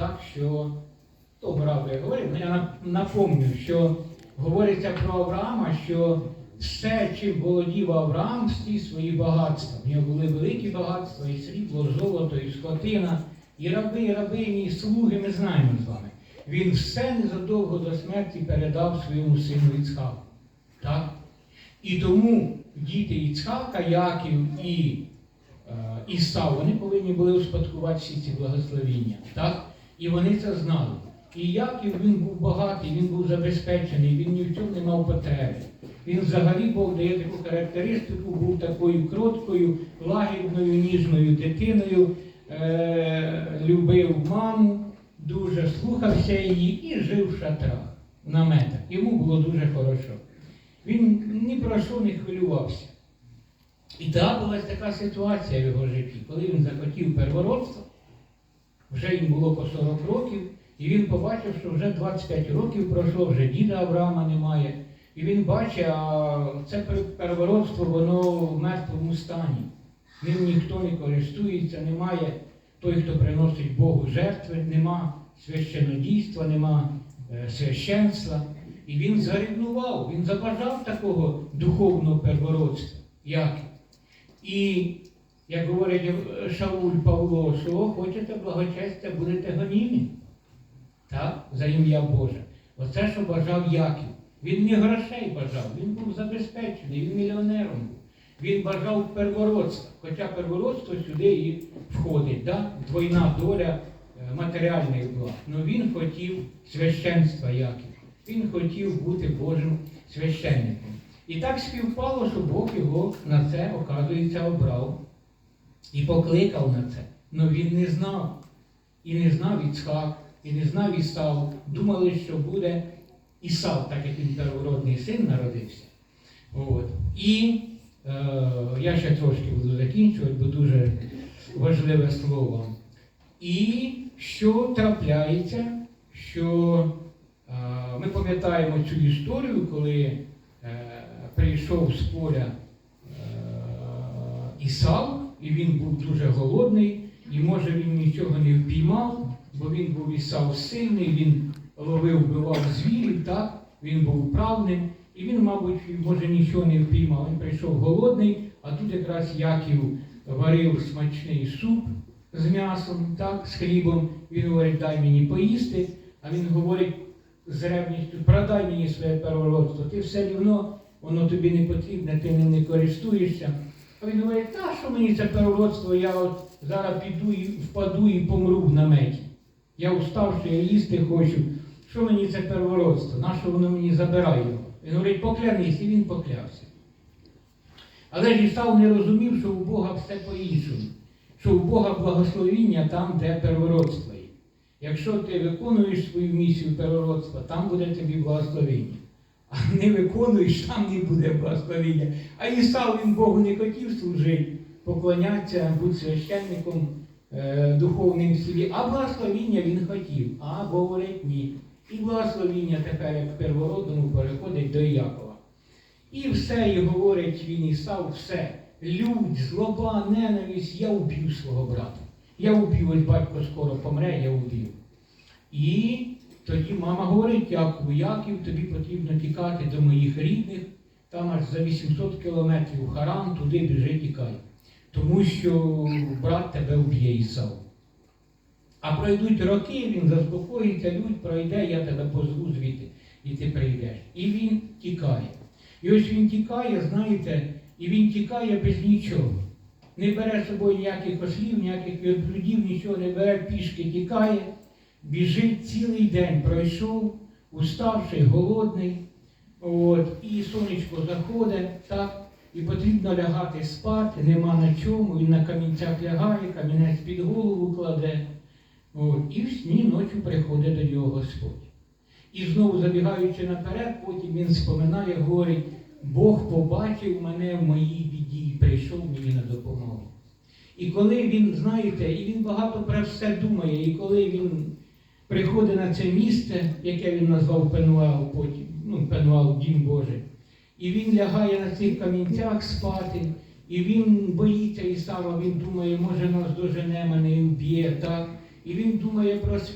так, що то правда я говорив, я напомню, що говориться про Авраама, що все, чим володів Авраам, всі свої багатства. В нього були великі багатства, і срібло, золото, і скотина, і раби, і рабині, і слуги, ми знаємо з вами. Він все незадовго до смерті передав своєму сину Іцхаку. Так? І тому діти Іцхака, Яків і е, Ісав, вони повинні були успадкувати всі ці благословіння. Так? І вони це знали. І Яків він був багатий, він був забезпечений, він ні в чому не мав потреби. Він взагалі Бог дає таку характеристику, був такою кроткою, лагідною, ніжною дитиною, е- любив маму, дуже слухався її і жив в шатрах, наметах. Йому було дуже хорошо. Він ні про що не хвилювався. І трапилась така ситуація в його житті, коли він захотів первородство, вже їм було по 40 років, і він побачив, що вже 25 років пройшло, вже діда Авраама немає. І він бачить, а це пер- первородство, воно в мертвому стані. Ним ніхто не користується, немає той, хто приносить Богу жертви, нема священодійства, нема е, священства. І він заревнував, він забажав такого духовного первородства. Як? І, як говорить е, Шауль Павло, що хочете благочестя, будете гоніні. Так? За ім'я Боже. Оце, що бажав Яків. Він не грошей бажав, він був забезпечений, він мільйонером був. Він бажав первородства. Хоча первородство сюди і входить, да? двойна доля е, матеріальних благ. Ну він хотів священства Яків. Він хотів бути Божим священником. І так співпало, що Бог його на це, оказується, обрав і покликав на це. Но він не знав. І не знав Іцхак, і не знав Ісав. Думали, що буде Ісав, так як він первородний син народився. От. І е, я ще трошки буду закінчувати, бо дуже важливе слово. І що трапляється, що е, ми пам'ятаємо цю історію, коли е, прийшов з поля е, Ісав, і він був дуже голодний, і може він нічого не впіймав, бо він був Ісав сильний, він ловив, вбивав звірів, так? він був вправним, і він, мабуть, може нічого не впіймав. Він прийшов голодний, а тут якраз Яків варив смачний суп з м'ясом, так, з хлібом. Він говорить, дай мені поїсти, а він говорить з ревністю, продай мені своє первородство, ти все рівно, воно тобі не потрібне, ти не користуєшся. А він говорить, та що мені це первородство, я от зараз піду і впаду і помру в наметі. Я устав, що я їсти хочу. Що мені це первородство? Нащо воно мені забирає? Він говорить, поклянись, і він поклявся. Але ж Ісав не розумів, що у Бога все по-іншому, що у Бога благословіння там, де первородство є. Якщо ти виконуєш свою місію первородства, там буде тобі благословіння. А не виконуєш, там не буде благословіння. А Ісав він Богу не хотів служити, поклонятися, бути священником е, духовним в а благословіння він хотів. А говорить ні. І благословіння тепер, як первородному, переходить до Якова. І все, і говорить він Ісав, все. Лють, злоба, ненависть, я уб'ю свого брата. Я уб'ю, ось батько скоро помре, я уб'ю. І тоді мама говорить Якову, Яків, тобі потрібно тікати до моїх рідних, там аж за 800 кілометрів Харан, туди біжи, тікай. Тому що брат тебе вб'є Ісав. А пройдуть роки, він заспокоїться, людь пройде, я тебе позву звідти, і ти прийдеш. І він тікає. І ось він тікає, знаєте, і він тікає без нічого. Не бере з собою ніяких ослів, ніяких верблюдів, нічого не бере, пішки тікає, біжить цілий день, пройшов, уставший, голодний. От, і сонечко заходить, так, і потрібно лягати спати, нема на чому, він на камінцях лягає, камінець під голову кладе. От, і в сні ночі приходить до нього Господь. І знову забігаючи наперед, потім він споминає, говорить, Бог побачив мене в моїй біді і прийшов мені на допомогу. І коли він, знаєте, і він багато про все думає, і коли він приходить на це місце, яке він назвав Пенуел потім, ну, Пенуел, Дім Божий, і він лягає на цих камінцях спати, і він боїться і сам, він думає, може нас дожене мене і вб'є, так? І він думає про свій.